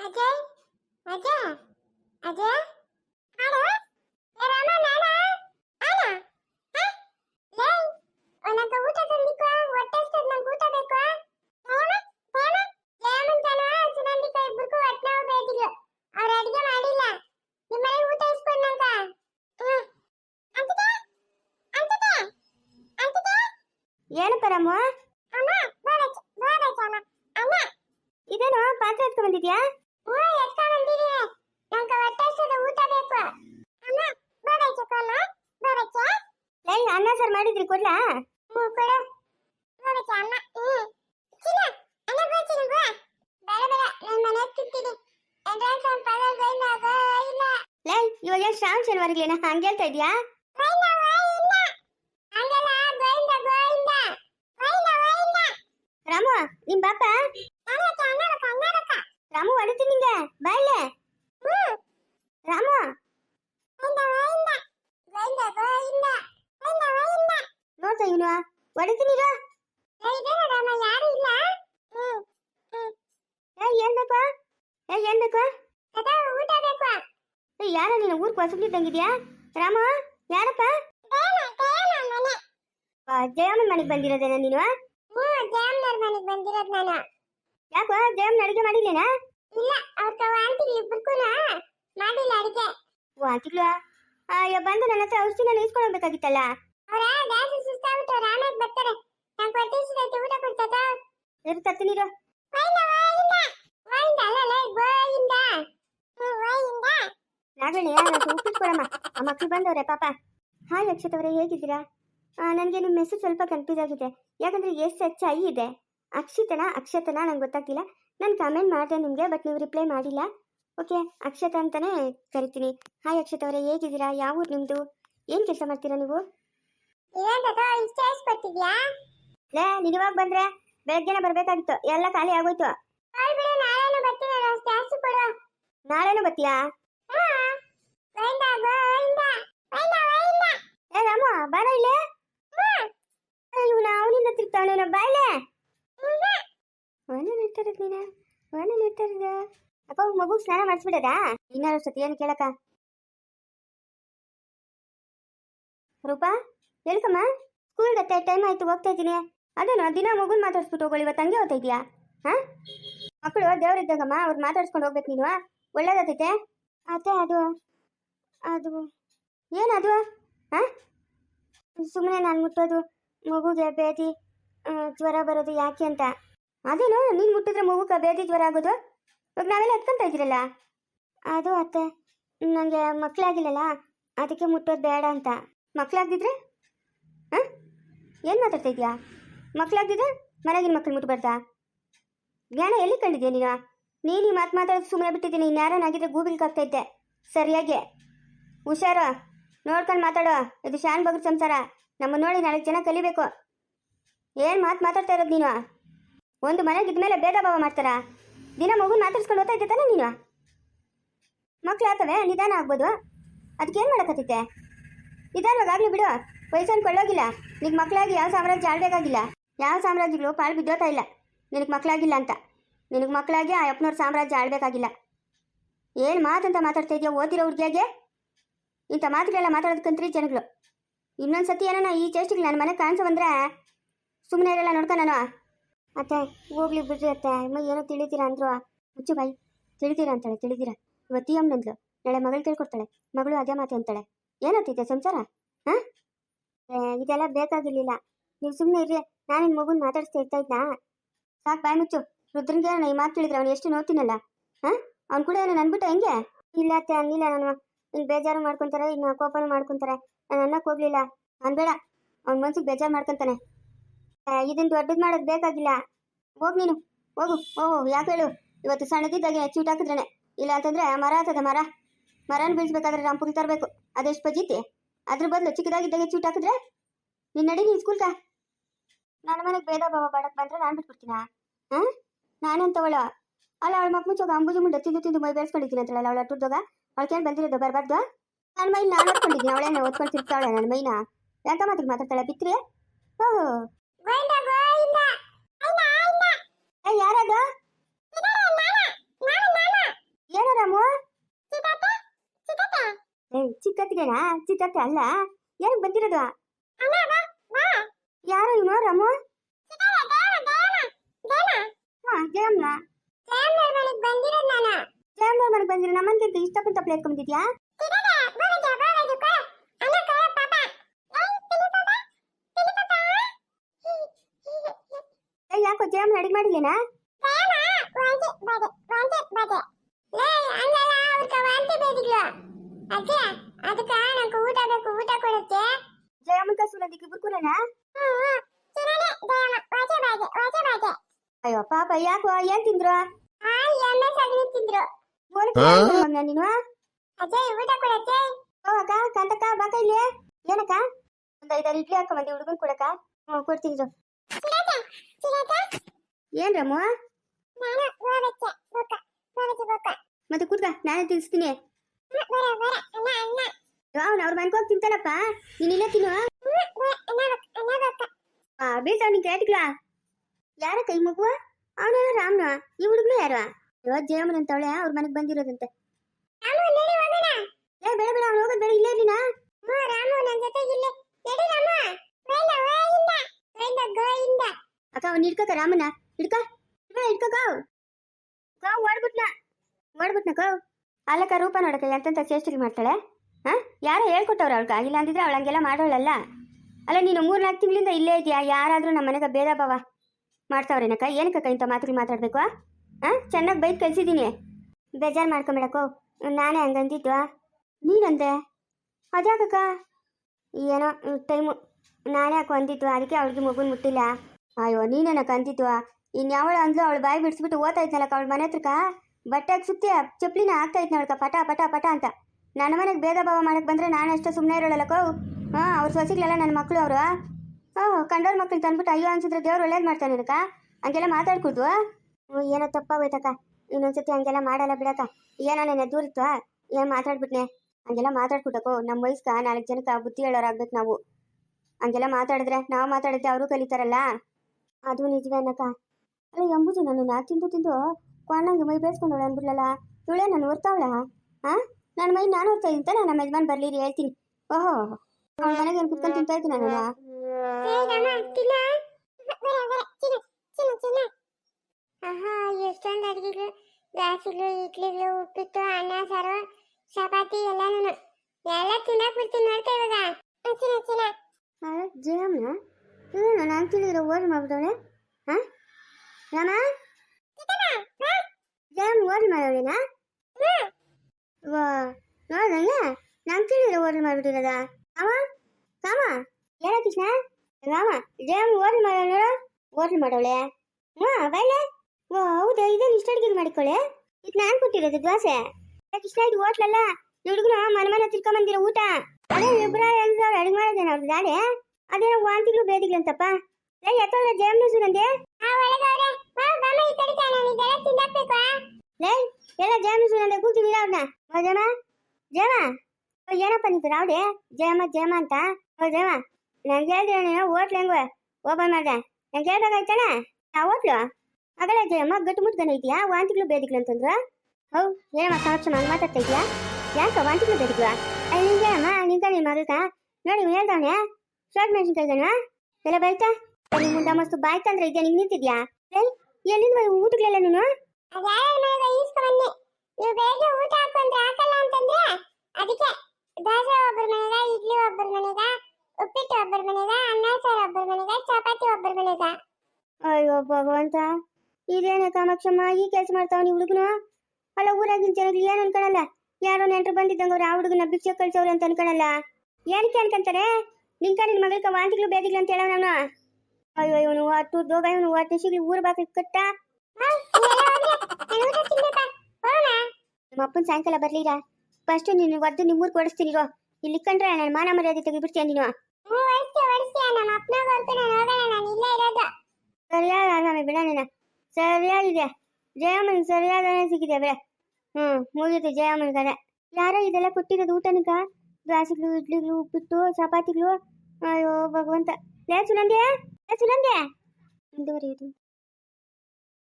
ಅಜಯ್ ಅಜಯ್ ಅಜಯ್ ಹಾಡು? ಏ ರಾಮ ನಾನ? ಆನ ಲೇ ಒಂದಂಕ ಊಟ ತಂದಿಕ್ಕ ಹೊಟ್ಟೆ ಹಸ್ದದ್ ನಂಗ್ ಊಟ ಬೇಕು? ಹೇಮ ಹೇಮ ಹೇಮಂತನ ಸುನಂದಿಕ ಇಬ್ಬರಿಗೂ ಹೊಟ್ಟೆ ನೋವು ಬೇಕಿಲ್ಲ ಅವ್ರ ಅಡಿಗೆ ಮಾಡಿಲ್ಲ. ನಿಮ್ಮ ಮನೆಗೆ ಊಟ ಇಸ್ಕೊಂಡ್ ನಂಗ. ಏನಪ್ಪ ರಾಮು? ಅಮ್ಮ ಬೋರಚ ಬೋರಚ ಅಮ್ಮ ಅಮ್ಮ ಇದೇನು ಪಾತ್ರೆ ಎತ್ಕೊಂಡ್ ಬಂದಿದ್ಯಾ? ಪದಲ್ ಗೋಯಿಂದ ಗೋಯಿಂದ ಲೈ ಇವಾಗ ಏನ್ ಶ್ರಾವಣ ಶನಿವಾರಗಳೇನ ಹಂಗೆ ಹೇಳ್ತಾ ಇದ್ಯಾ ಗೋಯಿಂದ ಗೋಯಿಂದ ಹಂಗಲ್ಲ ಗೋಯಿಂದ ಗೋಯಿಂದ ಗೋಯಿಂದ ಗೋಯಿಂದ ರಾಮು ನಿಮ್ ಬಾಪ ಕನ್ನಡಕ ಕನ್ನಡಕ ಕನ್ನಡಕ ರಾಮು ಹೊಡಿತೀನಿ ನಿಂಗೆ ಬಾಯ್ಲೆ ಇವನು ಹೊಡಿತೀನಿ ಇರು. ಇದೇನ ರಾಮ ಯಾರು ಇಲ್ಲ? ಏನ್ ಬೇಕು ಏನ್ ಬೇಕು ಊಟ ಬೇಕು. ಯಾರ ನೀನು ಊರ್ಗೆ ಊರ್ಗ್ ಹೊಸಬ್ಲಿದ್ದಂಗಿದ್ಯಾ ರಾಮ ಯಾರಪ್ಪ? ಜಯಮ್ಮನ ಮನೆಗ್ ಬಂದಿರೋದೇನ ನೀನು? ಹ್ಞೂ ಮನೆಗೆ ಬಂದಿರೋದು ನಾನು. ಯಾಕೋ ಜಯಮ್ಮನ ಅಡಿಗೆ ಮಾಡಿಲ್ಲೇನಾ? ಇಲ್ಲ ಅವ್ರ ಕವಾಂತಿಗೆ ಇಬ್ಬರಿಗೂ ಮಾಡಿಲ್ಲ ಅಡಿಗೆ. ಓ ಅಂತಿಗ್ಲು ಅಯ್ಯೋ ಬಂದು ನನ್ನ ಹತ್ರ ಔಷಧಿ ನಾನು ಇಸ್ಕೊಳ್ಬೇಕಾಗಿತ್ತಲ್ಲ ಅವ್ರ ಆಮೇಲೆ ಬರ್ತಾರೆ. ನಾನು ಹೊಟ್ಟೆ ಊಟ ಕೊಡ್ತದ ಇರು ಉಪ್ಪಿಟ್ಟು ಕೊಡಮ್ಮ. ಆ ಮಕ್ಳು ಬಂದವ್ರೆ ಪಾಪ. ಹಾಯ್ ಅವರೇ ಹೇಗಿದ್ದೀರಾ? ನನಗೆ ನಿಮ್ಮ ಮೆಸೇಜ್ ಸ್ವಲ್ಪ ಕನ್ಫ್ಯೂಸ್ ಆಗಿದೆ. ಯಾಕಂದ್ರೆ ಎಸ್ ಎಚ್ ಐ ಇದೆ. ಅಕ್ಷಿತನ ಅಕ್ಷತನ ನಂಗೆ ಗೊತ್ತಾಗ್ತಿಲ್ಲ. ನಾನು ಕಮೆಂಟ್ ಮಾಡಿದೆ ನಿಮಗೆ ಬಟ್ ನೀವು ರಿಪ್ಲೈ ಮಾಡಿಲ್ಲ. ಓಕೆ ಅಕ್ಷತ ಅಂತಲೇ ಕರಿತೀನಿ. ಹಾಯ್ ಅಕ್ಷತವ್ರೆ ಹೇಗಿದ್ದೀರಾ? ಯಾವ ಊರು ನಿಮ್ಮದು ಏನು ಕೆಲಸ ಮಾಡ್ತೀರಾ ನೀವು? ಇದೇಂತದ ಇಷ್ಟ ಕೊಟ್ಟಿದ್ಯಾ ಲೇ ನೀನು ಇವಾಗ ಬಂದ್ರೆ ಬೆಳಗ್ಗೆನೆ ಬರ್ಬೇಕಾಗಿತ್ತು. ಎಲ್ಲ ಖಾಲಿ ಆಗೋಯ್ತು. ಕಾಲ್ ಬಿಡು ನಾಳೆನೂ ಬರ್ತೀನಿ ನಾನು ಜಾಸ್ತಿ ಕೊಡು. ನಾಳೆನೂ ಬರ್ತೀಯಾ? ಹಾ. ಗೋಯಿಂದ ಗೋಯಿಂದ ಗೋಯಿಂದ ಗೋಯಿಂದ ಏ ರಾಮ ಬಾರ ಇಲ್ಲೇ? ಇವನು ಅವನಿಂದ ತಿರ್ತಾವನ ಬಾಯ್ಲೆ ಅವನು ನಿಡ್ತಾರದ್ ನೀನ? ಅವನು ನಿಡ್ತಾರದ ಅಪ್ಪ ಮಗು ಸ್ನಾನ ಮಾಡಿಸ್ಬಿಡದಾ? ಇನ್ನಾರು ಸತಿ ಏನು ಕೇಳಕ ರೂಪಾ? ಹೇಳ್ಕಮ್ಮ ಸ್ಕೂಲ್ ಗತ್ತೆ ಟೈಮ್ ಆಯ್ತು, ಹೋಗ್ತಾ ಇದ್ದೀನಿ. ಅದೇನೋ ದಿನ ಮಗುನ್ ಮಾತಾಡ್ಸ್ಬಿಟ್ಟು ಹೋಗೋಳು, ಇವತ್ತು ಹಂಗೆ ಹೋಗ್ತಾ ಇದೀಯಾ ಹಾ? ಮಕ್ಕಳು ದೇವ್ರಿದ್ದಾಗಮ್ಮ, ಅವ್ರು ಮಾತಾಡ್ಸ್ಕೊಂಡು ಹೋಗ್ಬೇಕು ನೀನು. ಒಳ್ಳೇದಾಗ್ತೈತೆ ಅತ್ತೆ ಅದು. ಅದು. ಏನದು ಹಾ? ಸುಮ್ಮನೆ ನಾನು ಮುಟ್ಟೋದು, ಮಗುಗೆ ಬೇದಿ ಜ್ವರ ಬರೋದು ಯಾಕೆ ಅಂತ. ಅದೇನು? ನೀನು ಮುಟ್ಟಿದ್ರೆ ಮಗುಗೆ ಬೇದಿ, ಜ್ವರ ಆಗೋದು? ಇವಾಗ ನಾವೆಲ್ಲ ಎತ್ಕೊಂತ ಇದ್ದೀರಲ್ಲ? ಅದು ಅತ್ತೆ. ನನಗೆ ಮಕ್ಕಳಾಗಿಲ್ಲಲ್ಲ ಅದಕ್ಕೆ ಮುಟ್ಟೋದು ಬೇಡ ಅಂತ. ಮಕ್ಕಳಾಗ್ದಿದ್ರೆ ಹಾಂ ಏನು ಮಾತಾಡ್ತಾ ಇದೀಯಾ? ಮಕ್ಕಳಾಗ್ತಿದೆ ಮನೆಗಿನ ಮಕ್ಕಳು ಮುಟ್ಬಾರ್ದಾ ಜ್ಞಾನ ಎಲ್ಲಿ ಕಂಡಿದ್ಯಾ ನೀನು? ನೀನು ಈ ಮಾತು ಮಾತಾಡೋದು ಸುಮ್ಮನೆ ಬಿಟ್ಟಿದ್ದೀನಿ. ಇನ್ಯಾರನಾಗಿದ್ರೆ ಗೂಗಲ್ಗೆ ಆಗ್ತಾ ಇದ್ದೆ. ಸರಿಯಾಗಿ. ಹುಷಾರು. ನೋಡ್ಕೊಂಡು ಮಾತಾಡೋ. ಇದು ಶಾನ್ ಬಗ್ರ ಸಂಸಾರ. ನಮ್ಮ ನೋಡಿ ನಾಲ್ಕು ಜನ ಕಲಿಬೇಕು. ಏನು ಮಾತು ಮಾತಾಡ್ತಾ ಇರೋದು ನೀನು? ಒಂದು ಮನೆಗೆ ಇದ್ಮೇಲೆ ಭೇದ ಭಾವ ಮಾಡ್ತಾರಾ? ದಿನ ಮಗುನ ಮಾತಾಡ್ಸ್ಕೊಂಡು ಓದ್ತಾ ಇದ್ದೆ ತಾನೆ ನೀನು? ಮಕ್ಳು ಆಗ್ತವೆ ನಿಧಾನ ಆಗ್ಬೋದು? ಅದಕ್ಕೇನು ಮಾಡಕತ್ತಿದ್ದೆ ನಿಧಾನವಾಗಾಗ್ಲಿ ಬಿಡು. ವಯಸ್ಸನ್ನು ಕೊಳ್ಳೋಗಿಲ್ಲ. ನಿನಗೆ ಮಕ್ಕಳಾಗಿ ಯಾವ ಸಾಮ್ರಾಜ್ಯ ಆಳ್ಬೇಕಾಗಿಲ್ಲ. ಯಾವ ಸಾಮ್ರಾಜ್ಯಗಳು ಪಾಳು ಬಿದ್ದೋತಾ ಇಲ್ಲ. ನಿನಗೆ ಮಕ್ಕಳಾಗಿಲ್ಲ ಅಂತ. ನಿನಗೆ ಮಕ್ಕಳಾಗಿ ಆ ಅಪ್ಪನವ್ರ ಸಾಮ್ರಾಜ್ಯ ಆಳ್ಬೇಕಾಗಿಲ್ಲ. ಏನು ಮಾತಂತ ಮಾತಾಡ್ತಾ ಇದೆಯಾ ಓದಿರೋ ಹುಡುಗಿಯಾಗೆ? ಇಂಥ ಮಾತುಗಳೆಲ್ಲ ಮಾತಾಡೋದಕ್ಕಂತ್ರಿ ಜನಗಳು. ಇನ್ನೊಂದು ಸತಿ ಏನೋ ಈ ಚೇಷ್ಟಿಗೆ ನನ್ನ ಮನೆಗೆ ಕಾಣಿಸೋ ಬಂದರೆ ಸುಮ್ಮನೆ ಇರೋಲ್ಲ ನೋಡ್ಕೊ ನಾನು. ಅತ್ತೆ, ಹೋಗ್ಲಿ ಬಿಡ್ರಿ ಅತ್ತೆ. ಅಮ್ಮ ಏನೋ ತಿಳಿತೀರಾ ಅಂದ್ರು. ಮುಚ್ಚು ಬಾಯಿ. ತಿಳಿತೀರಾ ಅಂತಾಳೆ, ತಿಳಿದೀರಾ? ಇವತ್ತಿ ಅಮ್ಮನಂದ್ಲು ನಾಳೆ ಮಗಳು ಕೇಳ್ಕೊಡ್ತಾಳೆ. ಮಗಳು ಅದೇ ಮಾತು ಅಂತಾಳೆ. ಏನತ್ತೈತೆ ಸಂಸಾರ? ಹಾಂ? ಇದೆಲ್ಲ ಬೇಕಾಗಿರ್ಲಿಲ್ಲ. ನೀವು ಸುಮ್ಮನೆ ಇರ್ರಿ, ನಾನು ನಿಮ್ಮ ಮಗುನ ಮಾತಾಡಿಸ್ತಾ ಇರ್ತಾ ಇದ್ನಾ? ಸಾಕು ಬಾಯ್ ಮುಚ್ಚು. ರುದ್ರನ್ಗೆ ಈ ಮಾತು ತಿಳಿದ್ರೆ ಅವನು ಎಷ್ಟು ನೋಡ್ತೀನಲ್ಲ ಹಾಂ? ಅವ್ನು ಕೂಡ ಏನೋ ನನ್ಬಿಟ್ಟ ಹೆಂಗೆ? ಇಲ್ಲ ಅತ್ತೆ ಅನ್ನಿಲ್ಲ ನಾನು. ಇನ್ನು ಬೇಜಾರು ಮಾಡ್ಕೊಂತಾರೆ, ಇನ್ನು ಕೋಪನೂ ಮಾಡ್ಕೊಂತಾರೆ. ನಾನು ಅನ್ನಕ್ಕೆ ಹೋಗ್ಲಿಲ್ಲ. ಅನ್ಬೇಡ ಅವ್ನ ಮನ್ಸಿಗೆ ಬೇಜಾರು ಮಾಡ್ಕೊಂತಾನೆ. ಇದನ್ನ ದೊಡ್ಡದು ಮಾಡೋದು ಬೇಕಾಗಿಲ್ಲ. ಹೋಗ್ ನೀನು. ಹೋಗು. ಓಹೋ ಯಾಕೆ ಹೇಳು? ಇವತ್ತು ಸಣ್ಣದಿದ್ದಾಗೆ ಚೂಟ್ ಹಾಕಿದ್ರೇನೆ. ಇಲ್ಲ ಅಂತಂದ್ರೆ ಮರ ಆಗ್ತದೆ ಮರ? ಮರನ ಬೀಳ್ಸ್ಬೇಕಾದ್ರೆ ರಾಮ್ಪುರಿ ತರಬೇಕು. ಅದೆಷ್ಟು ಬಜೀತಿ? ಅದ್ರ ಬದಲು ಚಿಕ್ಕದಾಗಿದ್ದಾಗೆ ಚೂಟ್ ಹಾಕಿದ್ರೆ? ನೀನು ನಡಿ ನೀನು ಸ್ಕೂಲ್ಗ ನನ್ನ ಮನೆಗೆ ಭೇದ ಭಾವ ಬಾಡಕ್ ಬಂದ್ರೆ ನಾನು ಬಿಟ್ಬಿಡ್ತೀನ? ಹಾಂ ನಾನಂತವಳ ಅಲ್ಲ ಅವಳ ಮಕ್ಕ ಮುಚ್ಚೋಗ ಅಂಬುಜು ಮುಂದೆ ತಿಂದು ತಿಂದು ಮೈ ಬೆಳೆಸ್ಕೊಂಡಿದ್ದೀನಿ ಅಂತಲ್ಲ ಅವಳ ಟುಡ್ದಾಗ ಅವಳಿಗೇನು ಬಂದಿರೋದು ಬರಬಾರ್ದು? ನನ್ನ ಮೈ ನಾನು ಓದ್ಕೊಂಡಿದ್ದೀನಿ ಅವಳೇನ ಓದ್ಕೊಂಡು ತಿರ್ತಾವಳೆ ನನ್ನ ಮೈನ. ಎಂತ ಮಾತಿಗೆ ಮಾತಾಡ್ತಾಳೆ ಬಿತ್ರಿ ಓಹೋ. ಗೋಯಿಂದ ಗೋಯಿಂದ ಆಯ್ನ ಆಯ್ನ ಏ ಯಾರದು ಇದರ ನಾನ ನಾನು ನಾನು ಏ ಚಿಕ್ಕತ್ತಿಗೆನಾ ಚಿಕ್ಕತ್ತೆ ಅಲ್ಲ ಏನಕ್ಕೆ ಬಂದಿರೋದು ಅಣ್ಣ ಬಾ ಬಾ ಯಾರು ಇವನು ರಮು ಸಿಗಲ್ಲ ದೇವ ದೇವ ದೇವ ಹಾ ಜಯಮ್ಮ ಜಯಮ್ಮನವ್ರ ಮನೆಗ್ ಬಂದಿರೋದು ನಾನು ಜಯಮ್ಮ ಮನೆಗೆ ಬಂದಿರೋ ನಮ್ಮನ್ಕಿಂತ ಇಷ್ಟಪಟ್ಟು ತಪ್ಪಲೆ ಎತ್ಕೊಂಡ್ಬಿಟ್ಟಿದ್ಯಾ ಸಿಗಲ್ಲ ಬೋಲಜ ಬೋಲಜ ಕೋ ಅಣ್ಣ ಕೋ ಪಾಪ ಏಯ್ ತಿಳಿ ಪಾಪ ತಿಳಿ ಪಾಪ ಏ ಯಾಕೋ ಜಯಮ್ಮ ಅಡಿಗೆ ಮಾಡಿಲ್ಲೇನಾ ಜಯಮ್ಮ ವಾಂತಿ ಬದೆ ವಾಂತಿ ಬದೆ ಲೇ ಹಂಗಲ್ಲ ಅವ್ಕ ವಾಂತಿ ಬೇದಿಗ್ಲು ಅಜ್ಜಿ ಅದಕ್ಕ ನಂಗೆ ಊಟ ಬೇಕು ಊಟ ಕೊಡುತ್ತೆ. ಜಯಮ್ಮನ ಕಸೂಲದಿಕ್ಕೆ ಬುರ್ಕುಲನಾ ಅಯ್ಯೋ ಪಾಪ ಯಾಕೋ ಏನ್ ತಿಂದ್ರು? ಆ ಎಮ್ಮೆ ಸಗಣಿ ತಿಂದ್ರು. ನೀನು. ಅಜಯ್ ಊಟ ಕೊಡಕ್ಕೆ ಅಕ್ಕ ಕಾಂತಕ್ಕ ಬಾಕ ಇಲ್ಲಿ? ಏನಕ್ಕ? ಒಂದ್ ಐದಾರು ಇಡ್ಲಿ ಹಾಕ ಬಂದಿ ಹುಡುಗನ್ ಕೊಡಕ್ಕ. ಹ್ಮ್ ಚಿರತೆ ಏನ್ ರಮ್ಮ ಮತ್ತೆ ಕೂತ್ಕ ನಾನೇ ತಿನ್ಸ್ತೀನಿ. ಅವ್ನು ಅವ್ರ ಮನ್ಕೋಗಿ ತಿಂತಾನಪ್ಪ. ನೀನ್ ಇಲ್ಲೇ ತಿನ್ನು. ಆ ಬೀಳ್ತಾವ ನಿನ್ ಕೇಟ್ಗ್ಲಾ ಯಾರ ಕೈ ಮಗುವ? ಅವನೇನೋ ರಾಮ್ನ. ಈ ಹುಡುಗನು ಯಾರು? ಅಯ್ಯೋ ಜಯಮ್ಮನ್ ಅಂತವಳೆ. ಅವ್ರ ಮನೆಗೆ ಬಂದಿರೋದಂತೆ. ಏ ಬೇಡ ಬೇಡ ಅವ್ನು ಹೋಗೋದ್ ಬೇಡ. ಇಲ್ಲೇ ಇರ್ಲಿನಾ ಅಕ್ಕ ಅವ್ನು ಹಿಡ್ಕಕ ರಾಮನ ಹಿಡ್ಕ. ಹಿಡ್ಕ ಹಿಡ್ಕಕ ಕಾವ್ ಓಡ್ಬಿಟ್ನ. ಓಡ್ಬಿಟ್ನ ಕಾವ್ ಅಲ್ಲಕ್ಕ ರೂಪ ನೋಡಕ್ಕ, ಎಂತೆಂತ ಚೇಷ್ಟೆಗಳು ಮಾಡ್ತಾಳೆ? ಹಾ? ಯಾರೋ ಹೇಳ್ಕೊಟ್ಟವ್ರು ಅವಳ್ಗ ಇಲ್ಲ ಅಂದಿದ್ರೆ ಅವಳು ಹಂಗೆಲ್ಲ ಮಾಡೋಳಲ್ಲ. ಅಲ್ಲ, ನೀನು ಮೂರು ನಾಲ್ಕು ತಿಂಗಳಿಂದ ಇಲ್ಲೇ ಇದೆಯಾ? ಯಾರಾದರೂ ನಮ್ಮ ಮನೆಗೆ ಭೇದ ಭಾವ ಮಾಡ್ತಾವ್ರೇನಕ್ಕ? ಏನಕ್ಕಕ್ಕ ಇಂಥ ಮಾತುಗಳು ಮಾತಾಡ್ಬೇಕು ಹಾಂ? ಚೆನ್ನಾಗಿ ಬೈಕ್ ಕಳ್ಸಿದ್ದೀನಿ ಬೇಜಾರು ಮಾಡ್ಕೊಂಬೇಡಕ್ಕೋ. ನಾನೇ ಹಂಗಂದಿದ್ದು ನೀನಂದೆ? ಅದ್ಯಾಕಕ್ಕ? ಏನೋ, ಟೈಮು ನಾನೇ ಯಾಕೆ ಅಂದಿದ್ದು, ಅದಕ್ಕೆ ಅವ್ಳಿಗೆ ಮಗುನ ಮುಟ್ಟಿಲ್ಲ. ಅಯ್ಯೋ, ನೀನೇನಕ್ಕ ಅಂದಿದ್ವ ಇನ್ಯಾವಳು ಅಂದ್ಲು ಅವಳು ಬಾಯಿ ಬಿಡಿಸ್ಬಿಟ್ಟು ಓದ್ತಾ ಇದ್ನಲ್ಲಕ್ಕ ಅವಳು ಮನೆ ಹತ್ರಕ್ಕ? ಬಟ್ಟೆಗೆ ಸುತ್ತಿ ಚಪ್ಪಲಿನ ಆಗ್ತಾ ಇತ್ತು ಅವಳ್ಕ ಪಟ ಪಟ ಪಟ ಅಂತ. ನನ್ನ ಮನೆಗೆ ಭೇದ ಭಾವ ಮಾಡಕ್ಕೆ ಬಂದರೆ ನಾನು ಅಷ್ಟೇ ಸುಮ್ಮನೆ ಇರೋಳಲ್ಲಕ್ಕೋ ಹಾಂ, ಅವ್ರ ಸೊಸಿಗಳೆಲ್ಲ ನನ್ನ ಮಕ್ಕಳು ಅವರು. ಹಾಂ ಕಂಡೋರ್ ಮಕ್ಳು ತಂದ್ಬಿಟ್ಟು ಅಯ್ಯೋ ಅನ್ಸಿದ್ರೆ ದೇವ್ರು ಒಳ್ಳೇದು ಮಾಡ್ತಾನೆ ನನಕ ಹಂಗೆಲ್ಲ ಮಾತಾಡ್ಕೊಡ್ದು? ಏನೋ ತಪ್ಪಾಗೋಯ್ತಕ್ಕ ಇನ್ನೊಂದ್ಸತಿ ಹಂಗೆಲ್ಲ ಮಾಡಲ್ಲ ಬಿಡಕ್ಕ. ಏನೋ ನೆನೆ ದೂರಿತ್ತು ಏನು ಮಾತಾಡ್ಬಿಟ್ನೆ? ಹಂಗೆಲ್ಲ ಮಾತಾಡ್ಕೊಟ್ಟಕ್ಕೋ ನಮ್ಮ ವಯಸ್ಕ ನಾಲ್ಕು ಜನಕ್ಕೆ ಬುದ್ಧಿ ಹೇಳೋರಾಗ್ಬೇಕು ನಾವು. ಹಂಗೆಲ್ಲ ಮಾತಾಡಿದ್ರೆ ನಾವು ಮಾತಾಡಿದ್ರೆ ಅವರು ಕಲಿತಾರಲ್ಲ? ಅದು ನಿಜವೇ ಅನ್ನಕ್ಕ ಅಲ್ಲ, ಎಂಬುದು ನಾ ತಿಂದು ತಿಂದು ಕೊಂಡಂಗೆ ಮೈ ಬೇಯಿಸ್ಕೊಂಡು ಅಂದ್ಬಿಡ್ಲಲ್ಲ ಇವಳೇ ನಾನು ಓರ್ತಾವಳ ಹಾಂ ನನ್ನ ಮೈ ನಾನು ಓರ್ತಾ ಇದ್ದೀನಿ ನಮ್ಮ ಯಜಮಾನ್ ಬರ್ಲಿರಿ ಹೇಳ್ತೀನಿ. ಓಹೋ ಅವ್ನ ಮನೆಗೆ ಏನು ಕುತ್ಕೊಂಡು ತಿಂತಾ ಇದ್ದೀನಿ ನಾನು? ಎಷ್ಟೊಂದು ಅಡುಗೆಗಳು. ದಾಸಿಗಳು ಇಡ್ಲಿಗಳು ಉಪ್ಪಿಟ್ಟು ಅನ್ನ ಸಾರು ಚಪಾತಿ ಎಲ್ಲಾನು ಎಲ್ಲ ತಿನ್ನಕ್ ಬಿಡ್ತೀನಿ ನೋಡ್ತಾ ಇವಾಗ. ಚಿನ್ನ ಚಿನ್ನ ಜಯಮ್ಮ ಇವನು ನಾನು ತಿಳಿದ್ರೆ ಓದಿ ಮಾಡ್ಬಿಟ್ಟವಳೆ? ಹಾ ರಾಮ? ಜಯಮ್ಮ ಓದಿ ಮಾಡೋಳೇನಾ ವಾ ನೋಡಲ್ಲ ನಂಗೆ ತಿಳಿದ್ರೆ ಓದಿ ಮಾಡ್ಬಿಟ್ಟಿರೋದ ಅವ ಕಾಮ ಏನ ಕೃಷ್ಣ ರಾಮ ಜಯಮ್ಮ ಓದಿ ಮಾಡೋಣ ಓದಿ ಮಾಡೋಳೆ ಹಾ ಬೈಲೆ ಓ ಹೌದಾ ಇದನ್ನು ಇಷ್ಟ ಅಡುಗೆ ಮಾಡಿಕೊಳ್ಳೆ ಇದು ನಾನು ಕೊಟ್ಟಿರೋದು ದೋಸೆ ಏ ಕೃಷ್ಣ ಇದು ಹೋಟ್ಲಲ್ಲ ಹುಡುಗನ ಮನೆ ಮನೆ ತಿರ್ಕೊಂಬಂದಿರೋ ಊಟ ಅದೇ ಇಬ್ಬರ ಎಲ್ಲ ಅಡುಗೆ ಮಾಡೋದೇನ ಅವ್ರ ದಾಡೆ ಅದೇನೋ ವಾಂತಿಗಳು ಬೇದಿಗಳು ಅಂತಪ್ಪ ಏ ಎತ್ತೋದ್ರ ಜಯಮ್ಮ ಸುನಂದೆ ಆ ಲೇ ಎಲ್ಲ ಜಯಮ್ಮ ಸುನಂದೆ ಕೂಗ್ತೀವಿ ಅವ್ರನ್ನ ಓ ಜಯಮ ಜಯಮ್ಮ? ಓ, ಏನಪ್ಪ ನಿಂತು ರಾವ್ಡೆ ಜಯಮ್ಮ ಜಯಮ್ಮ ಅಂತ? ಓ ಜಯಮ್ಮ? ನಾನು ಹೇಳಿದ್ರೆ ನೀನು, ಹೋಟ್ಲ್ ಹೆಂಗ? ಓಪನ್ ಮಾಡ್ದೆ. ನಾನು ಆ ಹೋಟ್ಲು? ಅಗಲೇ ಜಯಮ್ಮ, ಗಟ್ಟು ಮುಟ್ಗನ ಇದೆಯಾ ವಾಂತಿಗಳು ಬೇದಿಗಳು ಅಂತಂದ್ರು? ಹೌ, ಏನಮ್ಮ ಸಂವತ್ಸರ ಹಂಗೆ ಮಾತಾಡ್ತಾ ಇದೆಯಾ ಯಾಕ ವಾಂತಿಗಳು ಬೇದಿಗಳು? ಅಲ್ಲಿ ನಿಂಗೆ ಅಮ್ಮ ನಿಂತ ನಿನ್ನ ಮಗಕ್ಕ ನೋಡಿ ಹೇಳ್ದವನೆ? ಶಾರ್ಟ್ ಮೆಣಸಿನ್ಕಾಯಿ ಇದನ್ನ ಎಲ್ಲ ನಿನ್ ಮುಂದೆ ಮಸ್ತು ಬಾಯ್ತಾ ಅಂದ್ರೆ ಇದೆಯಾ ನಿಂಗೆ ನಿಂತಿದ್ಯಾ? ಎಲ್ಲಿಂದ ಊಟಗಳೆಲ್ಲ ನೀನು? ಅದ್ಯಾರ ಮನೆಗೆ ಈಸ್ಕೊಂಡೆ ನೀವು ಬೇಗ ಊಟ ಹಾಕೊಂಡ್ರೆ ಹಾಕಲ್ಲ ಅಂತಂದ್ರೆ ಅದಕ್ಕೆ ದೋಸೆ ಒಬ್ಬರ ಮನೆಗ ಇಡ್ಲಿ ಒಬ್ಬರ ಮನೆಗ ಉಪ್ಪಿಟ್ಟು ಒಬ್ಬರ ಮನೆಗ ಅನ್ನ ಸಾರು ಒಬ್ಬರ ಮನೆಗ ಚಪಾತಿ ಒಬ್ಬರ ಮನೆಗ. ಅಯ್ಯೋ ಭಗವಂತ ಇದೇನ ಕಾಮಾಕ್ಷಮ್ಮ ಈ ಕೆಲಸ ಮಾಡ್ತಾವ ನೀವು ಹುಡುಗನು ಅಲ್ಲ ಊರಾಗಿನ ಜನಗಳು ಏನು ಅನ್ಕೊಳಲ್ಲ ಯಾರೋ ನೆಂಟರು ಬಂದಿದ್ದಂಗ ಅವ್ರು ಆ ಹುಡುಗನ ಭಿಕ್ಷೆ ಕಳ್ಸೋರು ಅಂತ ಅನ್ಕೊಳಲ್ಲ ಏನಕ್ಕೆ ಅನ್ಕೊಂತಾರೆ? ನಿಂಕ ನಿನ್ ಮಗಳ್ಕ ವಾಂತಿಗಳು ಬೇದಿಗಳು ಅಂತ ಹೇಳೋ ನಾನು ಅಯ್ಯೋ ಇವನು ಹತ್ತು ದೋಗ ಇವನು ಹತ್ತು ಶಿಗ್ಲಿ ಊರ್ ಬಾಕಿ ಕಟ್ಟ? ನಿಮ್ಮ ಅಪ್ಪನ ಸಾಯಂಕಾಲ ಬರ್ಲಿರಾ ಫಸ್ಟ್ ನೀನು ಒದ್ದು ನಿಮ್ಮೂರ್ ಕೊಡಿಸ್ತೀನಿ ಇರೋ ಇಲ್ಲಿ ಕಂಡ್ರೆ ನನ್ನ ಮಾನ ಮರ್ಯಾದೆ ತೆಗಿಬಿಡ್ತೀಯ ನೀನು? ಸರಿಯಾದ ಆರಾಮೆ ಬಿಡ ನೀನು. ಸರಿಯಾಗಿದೆ. ಜಯಮ್ಮನಿಗೆ ಸರಿಯಾದ ಸಿಕ್ಕಿದೆ ಬಿಡ. ಹ್ಮ್ ಮುಗಿದು ಜಯಮ್ಮನ ಕಡೆ ಯಾರೋ ಇದೆಲ್ಲ ಕೊಟ್ಟಿರೋದು ಊಟನಿಕ ದ್ವಾಸಿಗಳು ಇಡ್ಲಿಗಳು ಉಪ್ಪಿಟ್ಟು ಚಪಾತಿಗಳು. ಅಯ್ಯೋ ಭಗವಂತ. ಲೇ ಸುನಂದೆ ಲೇ ಸುನಂದೆ ಮುಂದುವರಿಯೋದು.